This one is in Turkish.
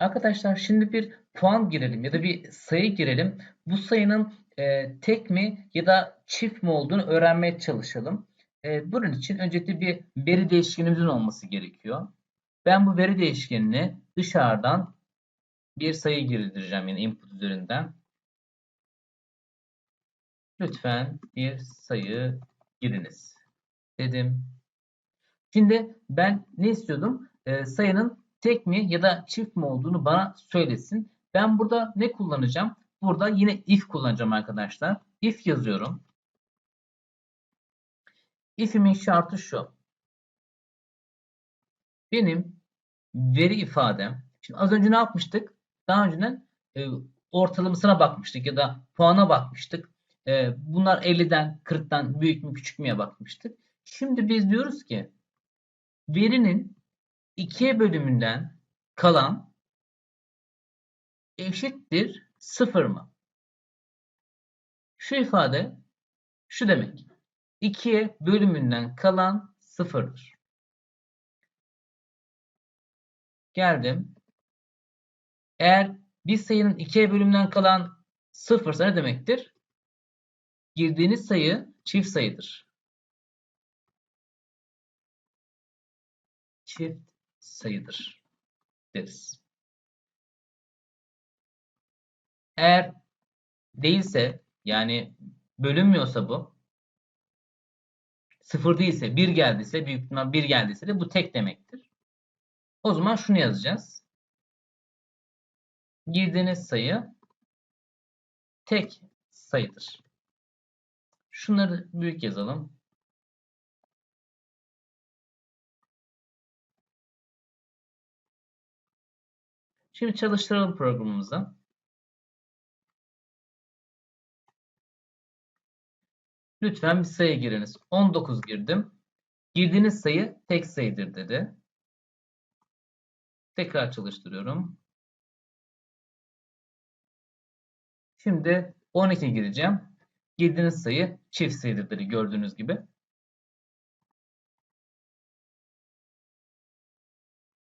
Arkadaşlar şimdi bir puan girelim ya da bir sayı girelim. Bu sayının e, tek mi ya da çift mi olduğunu öğrenmeye çalışalım. E, bunun için öncelikle bir veri değişkenimizin olması gerekiyor. Ben bu veri değişkenini dışarıdan bir sayı girdireceğim yani input üzerinden. Lütfen bir sayı giriniz dedim. Şimdi ben ne istiyordum? E, sayının tek mi ya da çift mi olduğunu bana söylesin. Ben burada ne kullanacağım? Burada yine if kullanacağım arkadaşlar. If yazıyorum. If'imin şartı şu. Benim veri ifadem. Şimdi az önce ne yapmıştık? Daha önceden e, ortalamasına bakmıştık ya da puana bakmıştık. E, bunlar 50'den 40'tan büyük mü küçük müye bakmıştık. Şimdi biz diyoruz ki verinin ikiye bölümünden kalan eşittir sıfır mı? Şu ifade şu demek. 2'ye bölümünden kalan sıfırdır. Geldim. Eğer bir sayının 2'ye bölümünden kalan sıfırsa ne demektir? Girdiğiniz sayı çift sayıdır. Çift sayıdır deriz. Eğer değilse yani bölünmüyorsa bu sıfır değilse bir geldiyse büyük ihtimal bir geldiyse de bu tek demektir. O zaman şunu yazacağız. Girdiğiniz sayı tek sayıdır. Şunları büyük yazalım. Şimdi çalıştıralım programımızı. Lütfen bir sayı giriniz. 19 girdim. Girdiğiniz sayı tek sayıdır dedi. Tekrar çalıştırıyorum. Şimdi 12 gireceğim. Girdiğiniz sayı çift sayıdır dedi gördüğünüz gibi.